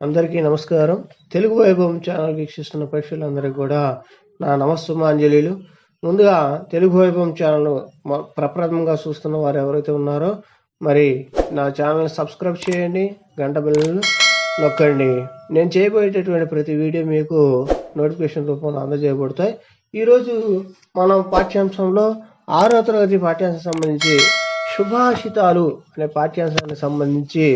అందరికీ నమస్కారం. తెలుగు వైభవం ఛానల్ వీక్షిస్తున్న ప్రేక్షకులందరికీ కూడా నా నమస్సుమాంజలిలు. ముందుగా తెలుగు వైభవం ఛానల్ ప్రప్రథమంగా చూస్తున్న వారు ఎవరైతే ఉన్నారో మరి నా ఛానల్ సబ్స్క్రైబ్ చేయండి గంట బిల్లు నొక్కండి. నేను చేయబోయేటటువంటి ప్రతి వీడియో మీకు నోటిఫికేషన్ రూపంలో అందజేయబడతాయి. ఈరోజు మనం పాఠ్యాంశంలో ఆరో తరగతి పాఠ్యాంశం సంబంధించి శుభాషితాలు అనే పాఠ్యాంశానికి సంబంధించి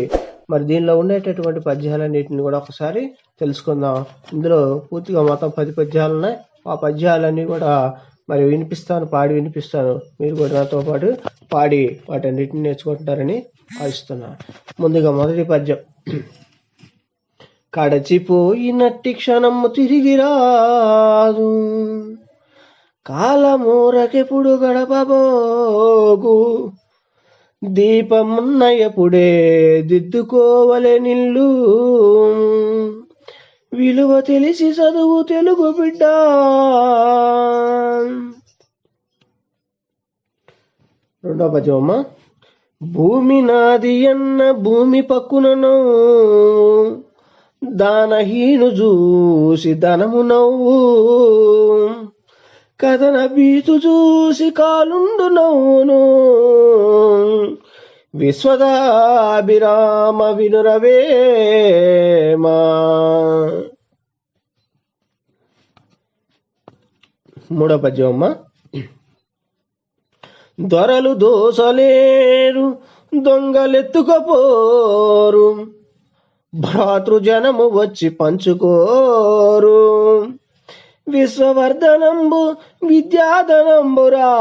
మరి దీనిలో ఉండేటటువంటి పద్యాలన్నిటిని కూడా ఒకసారి తెలుసుకుందాం. ఇందులో పూర్తిగా మొత్తం పది పద్యాలు ఉన్నాయి. ఆ పద్యాలన్నీ కూడా మరి వినిపిస్తాను పాడి వినిపిస్తాను. మీరు కూడా నాతో పాటు పాడి వాటన్నిటిని నేర్చుకుంటారని ఆశిస్తున్నాను ముందుగా మొదటి పద్యం. కడచిపోయినట్టి క్షణము తిరిగి రాదు. కాలమూరకెప్పుడు గడపబోగు. దీపమున్నయపుడే దిద్దుకోవలే నిల్లు. విలువ తెలిసి చదువు తెలుగు బిడ్డ. రెండో పద్యం భూమి నాది అన్న భూమి పక్కునను. దానహీను చూసి ధనము నవ్వు కథన బీతు చూసి కాలుండు నవ్వును. విశ్వదాభిరామ వినురవేమా. మూడో పద్యం అమ్మ. దొరలు దోసలేరు దొంగలెత్తుకపోరు భ్రాతృజనము వచ్చి పంచుకోరు. విశ్వవర్ధనంబు విద్యాధనంబురా.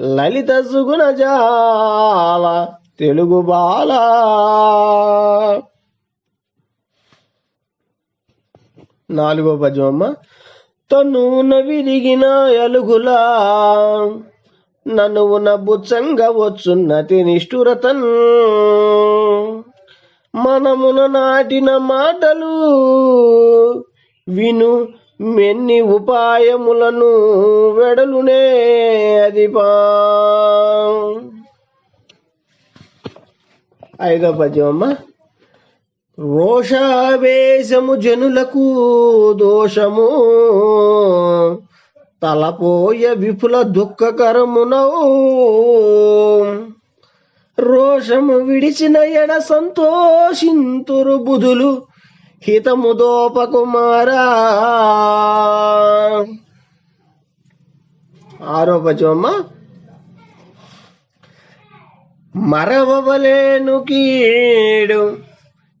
లలిత సుగుణజాల తెలుగు బాల. నాలుగో పద్యం అమ్మ. తనున విరిగిన ఎలుగులా. నన్నున బుచ్చంగా వచ్చున్నతి నిష్ఠురతన్ మనమున నాటిన మాటలు విను మెన్ని ఉపాయములను వెడలునే అదిపా. ఐదో పద్యం రోషావేశము జనులకు దోషము తలపోయ విపుల దుఃఖకరమునవు. రోషము విడిచిన ఎడ సంతోషింతురు బుధులు హితము దోపకుమారా మరవలేను కీడు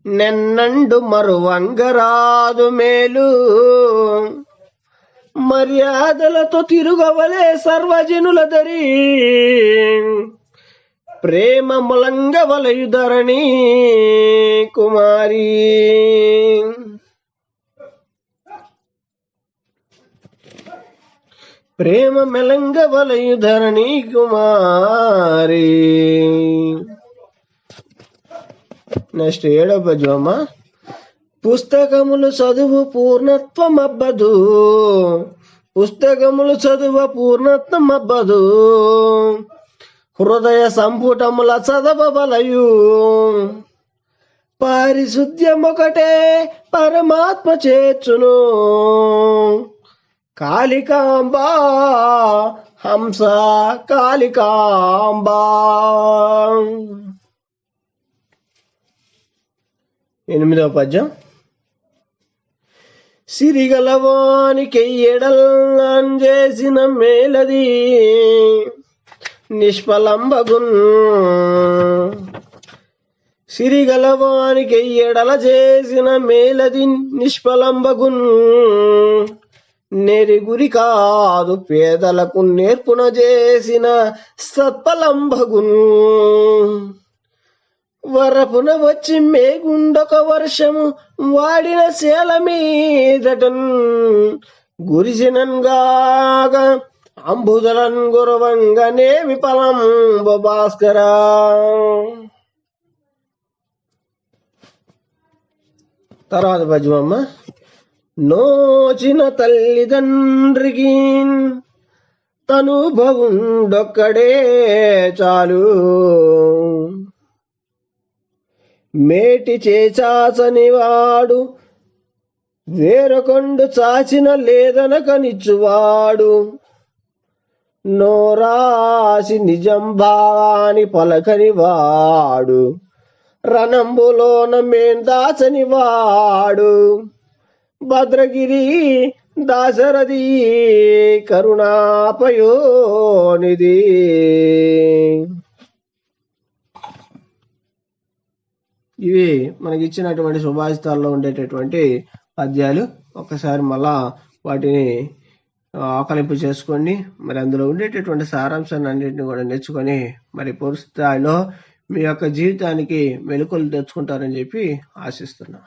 నెన్నండు మరువంగరాదు మేలు. మర్యాదలతో తిరుగవలే సర్వజనుల దరి ప్రేమ ములంగ వలయుధరణి కుమారి. ప్రేమ మెలంగ వలయుధరణి కుమారి. నెక్స్ట్ ఏడో పద్యమ్మ పుస్తకములు చదువు పూర్ణత్వం అబ్బదు పుస్తకములు చదువు పూర్ణత్వం అబ్బదు హృదయ సంపుటముల చదవలయు పారిశుద్ధ్యం ఒకటే పరమాత్మ చేర్చును. కాళికాంబా హంస కాళికాంబా. ఎనిమిదవ పద్యం. సిరిగలవానికి ఎడల్ చేసిన మేలది. నిష్ఫలంబగున్. సిరిగలవానికి ఎడల చేసిన మేలది నిష్ఫలంబగున్. నెరి కాదు పేదలకు నేర్పున చేసిన సత్ఫలంబగున్. వరపున వచ్చి మేగుండొక వర్షము వాడిన శేల మీదటన్. గురిసినంగాగ అంబుధరన్ గురవంగనేమి విఫలం భాస్కర. తర్వాత భజమమ్మ నోచిన తల్లిదండ్రికి తనుభవుండొక్కడే చాలు. మేటి చేచాసని వాడు వేరొకండు చాచిన లేదనకనిచ్చువాడు. నోరాసి నిజం భావాని పలకని వాడు రణంబులోన మేందాసని వాడు భద్రగిరి దాశరథి కరుణాపయోనిది ఇవి మనకి ఇచ్చినటువంటి సుభాషితాల్లో ఉండేటటువంటి పద్యాలు. ఒక్కసారి మళ్ళా వాటిని ఆకలింపు చేసుకోండి మరి అందులో ఉండేటటువంటి సారాంశాన్ని అన్నింటిని కూడా నేర్చుకొని మరి పూర్తి మీ యొక్క జీవితానికి మెలుకలు తెచ్చుకుంటారని చెప్పి ఆశిస్తున్నాం.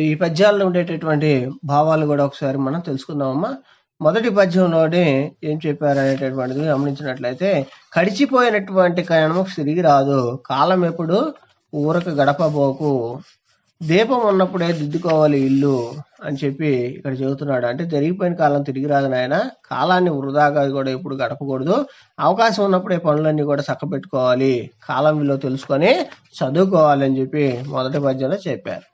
ఈ పద్యాల్లో ఉండేటటువంటి భావాలు కూడా ఒకసారి మనం తెలుసుకుందామమ్మా. మొదటి పద్యంలోనే ఏం చెప్పారు అనేటటువంటిది గమనించినట్లయితే కడిచిపోయినటువంటి కణము తిరిగి రాదు. కాలం ఎప్పుడు ఊరకు గడపబోకు. దీపం ఉన్నప్పుడే దిద్దుకోవాలి ఇల్లు అని చెప్పి ఇక్కడ చెబుతున్నాడు. అంటే జరిగిపోయిన కాలం తిరిగి రాదు నాయన. కాలాన్ని వృధాగా కూడా ఎప్పుడు గడపకూడదు. అవకాశం ఉన్నప్పుడే పనులన్నీ కూడా చక్కబెట్టుకోవాలి. కాలం విలువ తెలుసుకొని చదువుకోవాలి అని చెప్పి మొదటి పద్యంలో చెప్పారు.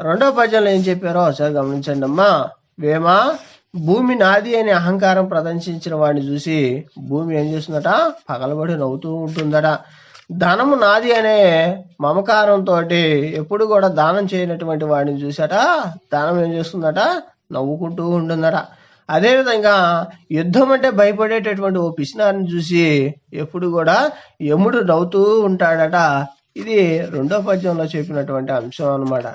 రెండో పద్యంలో ఏం చెప్పారో ఒకసారి గమనించండి అమ్మా. వేమా భూమి నాది అని అహంకారం ప్రదర్శించిన వాడిని చూసి భూమి ఏం చేస్తుందట? పగలబడి నవ్వుతూ ఉంటుందట. ధనము నాది అనే మమకారంతో ఎప్పుడు కూడా దానం చేయనటువంటి వాడిని చూసాట దానం ఏం చేస్తుందట? నవ్వుకుంటూ ఉంటుందట. అదేవిధంగా యుద్ధం అంటే భయపడేటటువంటి ఓ పిసినారిని చూసి ఎప్పుడు కూడా యముడు నవ్వుతూ ఉంటాడట. ఇది రెండో పద్యంలో చెప్పినటువంటి అంశం అనమాట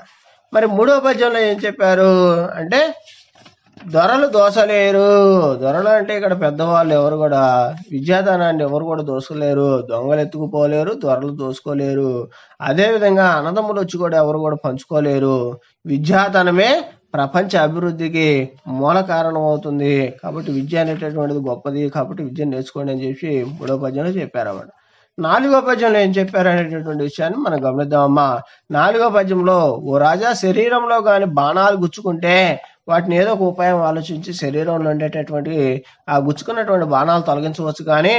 మరి మూడో పద్యంలో ఏం చెప్పారు అంటే దొరలు దోసలేరు. దొరలు అంటే ఇక్కడ పెద్దవాళ్ళు ఎవరు కూడా విద్యాదానాన్ని ఎవరు కూడా దోసుకోలేరు దొంగలు ఎత్తుకుపోలేరు దొరలు దోసుకోలేరు. అదే విధంగా అన్నదమ్ములు వచ్చి కూడా ఎవరు కూడా పంచుకోలేరు. విద్యాధనమే ప్రపంచ అభివృద్ధికి మూల కారణం అవుతుంది. కాబట్టి విద్య అనేటటువంటిది గొప్పది. కాబట్టి విద్య నేర్చుకోండి అని చెప్పి మూడో పద్యంలో చెప్పారన్నమాట. నాలుగో పద్యంలో ఏం చెప్పారు అనేటటువంటి విషయాన్ని మనం గమనిద్దామమ్మా. నాలుగో పద్యంలో ఓ రాజా శరీరంలో కానీ బాణాలు గుచ్చుకుంటే వాటిని ఏదో ఒక ఉపాయం ఆలోచించి శరీరంలో ఉండేటటువంటి ఆ గుచ్చుకున్నటువంటి బాణాలు తొలగించవచ్చు. కానీ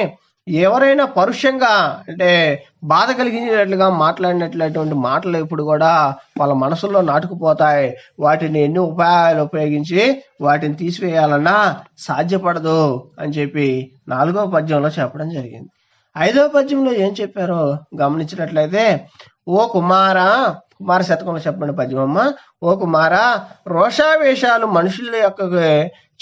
ఎవరైనా పరుషంగా అంటే బాధ కలిగించేటట్లుగా మాట్లాడినట్లటువంటి మాటలు ఇప్పుడు కూడా వాళ్ళ మనసులో నాటుకుపోతాయి. వాటిని ఎన్ని ఉపాయాలు ఉపయోగించి వాటిని తీసివేయాలన్నా సాధ్యపడదు అని చెప్పి నాలుగో పద్యంలో చెప్పడం జరిగింది. ఐదో పద్యంలో ఏం చెప్పారో గమనించినట్లయితే ఓ కుమార కుమార శతకంలో చెప్పండి పద్యమమ్మ ఓ కుమార రోషావేశాలు మనుషుల యొక్క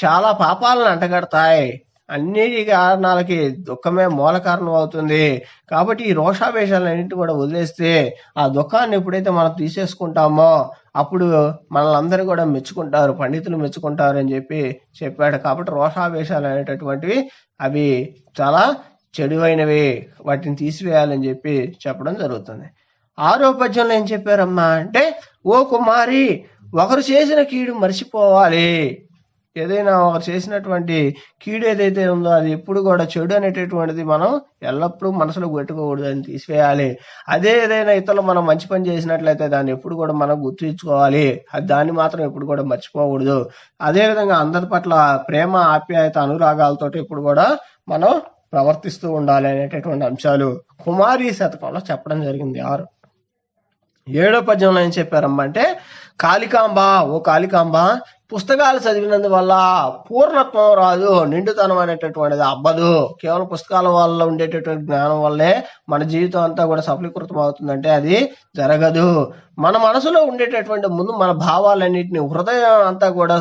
చాలా పాపాలను అంటగడతాయి. అన్ని కారణాలకి దుఃఖమే మూల కారణం అవుతుంది. కాబట్టి ఈ రోషావేశాలన్నింటి కూడా వదిలేస్తే ఆ దుఃఖాన్ని ఎప్పుడైతే మనం తీసేసుకుంటామో అప్పుడు మనల్ని కూడా మెచ్చుకుంటారు పండితులు మెచ్చుకుంటారు అని చెప్పి చెప్పాడు. కాబట్టి రోషావేశాలు అనేటటువంటివి అవి చాలా చెడువైనవి. వాటిని తీసివేయాలని చెప్పి చెప్పడం జరుగుతుంది. ఆరో పద్యంలో ఏం చెప్పారమ్మా అంటే ఓ కుమారి ఒకరు చేసిన కీడు మర్చిపోవాలి. ఏదైనా ఒకరు చేసినటువంటి కీడు ఏదైతే ఉందో అది ఎప్పుడు కూడా చెడు అనేటటువంటిది మనం ఎల్లప్పుడూ మనసులో పెట్టుకోకూడదు. అని తీసివేయాలి. అదే ఏదైనా ఇతరులు మనం మంచి పని చేసినట్లయితే దాన్ని ఎప్పుడు కూడా మనం గుర్తుంచుకోవాలి అది దాన్ని మాత్రం ఎప్పుడు కూడా మర్చిపోకూడదు. అదే విధంగా అందరి పట్ల ప్రేమ ఆప్యాయత అనురాగాలతో ఎప్పుడు కూడా మనం ప్రవర్తిస్తూ ఉండాలి అనేటటువంటి అంశాలు కుమారి శతకంలో చెప్పడం జరిగింది. ఆరు. ఏడో పద్యంలో ఏం చెప్పారమ్మా అంటే కాళికాంబ ఓ కాళికాంబ పుస్తకాలు చదివినందువల్ల పూర్ణత్వం రాదు నిండుతనం అనేటటువంటిది అబ్బదు కేవలం పుస్తకాల వల్ల ఉండేటటువంటి జ్ఞానం వల్లే మన జీవితం అంతా కూడా సఫలీకృతం అవుతుందంటే అది జరగదు. మన మనసులో ఉండేటటువంటి ముందు మన భావాలన్నింటినీ హృదయం అంతా కూడా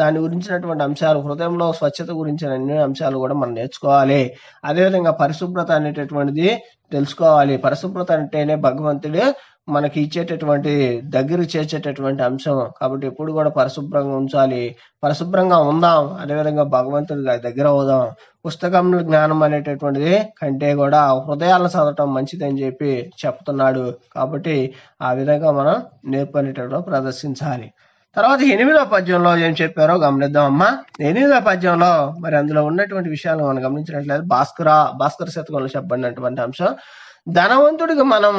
దాని గురించినటువంటి అంశాలు హృదయంలో స్వచ్ఛత గురించిన అన్ని అంశాలు కూడా మనం నేర్చుకోవాలి. అదేవిధంగా పరిశుభ్రత అనేటటువంటిది తెలుసుకోవాలి. పరిశుభ్రత అంటేనే భగవంతుడు మనకి ఇచ్చేటటువంటి దగ్గర చేర్చేటటువంటి అంశం. కాబట్టి ఎప్పుడు కూడా పరిశుభ్రంగా ఉంచాలి. పరిశుభ్రంగా ఉందాం. అదేవిధంగా భగవంతుడి దగ్గర అవుదాం. పుస్తకంలో జ్ఞానం అనేటటువంటిది కంటే కూడా హృదయాలను చదవటం మంచిదని చెప్పి చెప్తున్నాడు. కాబట్టి ఆ విధంగా మనం నేర్పు ప్రదర్శించాలి. తర్వాత ఎనిమిదో పద్యంలో ఏం చెప్పారో గమనిద్దాం అమ్మా. ఎనిమిదో పద్యంలో మరి అందులో ఉన్నటువంటి విషయాలు మనం గమనించినట్లయితే భాస్కర భాస్కర శతకంలో చెప్పబడినటువంటి అంశం. ధనవంతుడికి మనం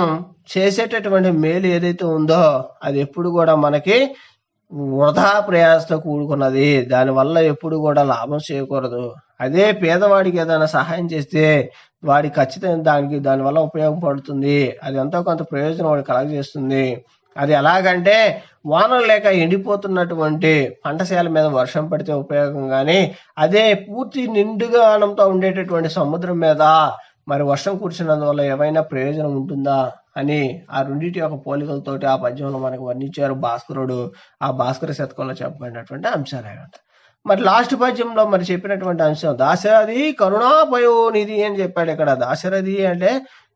చేసేటటువంటి మేలు ఏదైతే ఉందో అది ఎప్పుడు కూడా మనకి వృధా ప్రయాసతో కూడుకున్నది. దానివల్ల ఎప్పుడు కూడా లాభం చేయకూడదు. అదే పేదవాడికి ఏదైనా సహాయం చేస్తే వాడి ఖచ్చితంగా దానికి దానివల్ల ఉపయోగపడుతుంది అది ఎంతో కొంత ప్రయోజనం వాడు కలగజేస్తుంది. అది ఎలాగంటే వానలు లేక ఎండిపోతున్నటువంటి పంటశాల మీద వర్షం పడితే ఉపయోగం కానీ అదే పూర్తి నిండుగా ఆనంతో ఉండేటటువంటి సముద్రం మీద మరి వర్షం కురిసినందువల్ల ఏమైనా ప్రయోజనం ఉంటుందా అని ఆ రెండింటి యొక్క పోలికలతోటి ఆ పద్యంలో మనకు వర్ణించారు భాస్కరుడు ఆ భాస్కర శతకంలో చెప్పబడినటువంటి అంశాలు మరి లాస్ట్ పద్యంలో మరి చెప్పినటువంటి అంశం దాశరథి కరుణాపయోనిధి అని చెప్పాడు ఇక్కడ. దాశరథి అంటే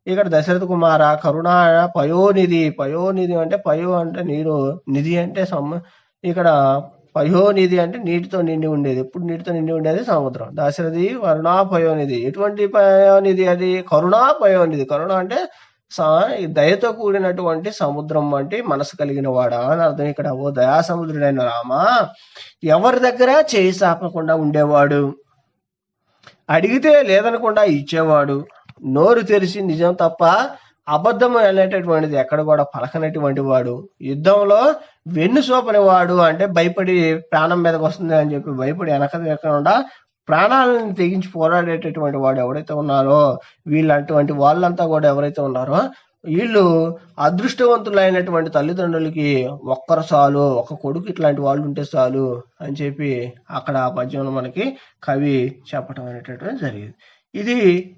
ఇక్కడ దశరథ కుమార కరుణ పయోనిధి పయోనిధి అంటే పయో అంటే నీరు నిధి అంటే సమ ఇక్కడ పయోనిధి అంటే నీటితో నిండి ఉండేది. ఎప్పుడు నీటితో నిండి ఉండేది? సముద్రం. దాశరథి వరుణా పయోనిధి ఎటువంటి పయోనిధి అది? కరుణా పయోనిధి కరుణ అంటే దయతో కూడినటువంటి సముద్రం వంటి మనసు కలిగిన వాడా అని అర్థం ఇక్కడ. ఓ దయా సముద్రుడైన రామా ఎవరి దగ్గర చేయి సాపకుండా ఉండేవాడు? అడిగితే లేదనకుండా ఇచ్చేవాడు. నోరు తెరిచి నిజం తప్ప అబద్ధం అనేటటువంటిది ఎక్కడ కూడా పలకనటువంటి వాడు. యుద్ధంలో వెన్ను సోపని వాడు అంటే భయపడి ప్రాణం మీదకి వస్తుంది అని చెప్పి భయపడి వెనక తిరగకుండా ప్రాణాలను తెగించి పోరాడేటటువంటి వాడు ఎవరైతే ఉన్నారో వీళ్ళటువంటి వాళ్ళంతా కూడా ఎవరైతే ఉన్నారో వీళ్ళు అదృష్టవంతులైనటువంటి తల్లిదండ్రులకి ఒక్కరు చాలు ఒక కొడుకు ఇట్లాంటి వాళ్ళు ఉంటే చాలు అని చెప్పి అక్కడ ఆ పద్యంలో మనకి కవి చెప్పడం అనేటటువంటి జరిగింది. ఇది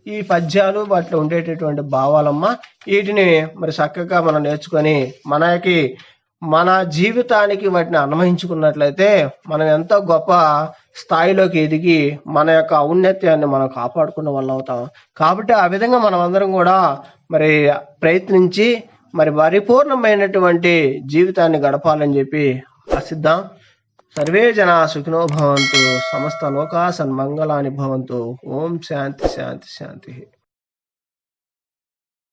ఈ పద్యాలు వాటిలో ఉండేటటువంటి భావాలమ్మ. వీటిని మరి చక్కగా మనం నేర్చుకొని మనకి మన జీవితానికి వాటిని అన్వయించుకున్నట్లయితే మనం ఎంతో గొప్ప స్థాయిలోకి ఎదిగి మన యొక్క ఔన్నత్యాన్ని మనం కాపాడుకున్న వాళ్ళు అవుతాం. కాబట్టి ఆ విధంగా మనం అందరం కూడా మరి ప్రయత్నించి మరి పరిపూర్ణమైనటువంటి జీవితాన్ని గడపాలని చెప్పి ఆశిద్దాం. సర్వే జనా సుఖినో భవంతు సమస్త లోకా సన్మంగళాని భవంతు. ఓం శాంతి శాంతి శాంతి.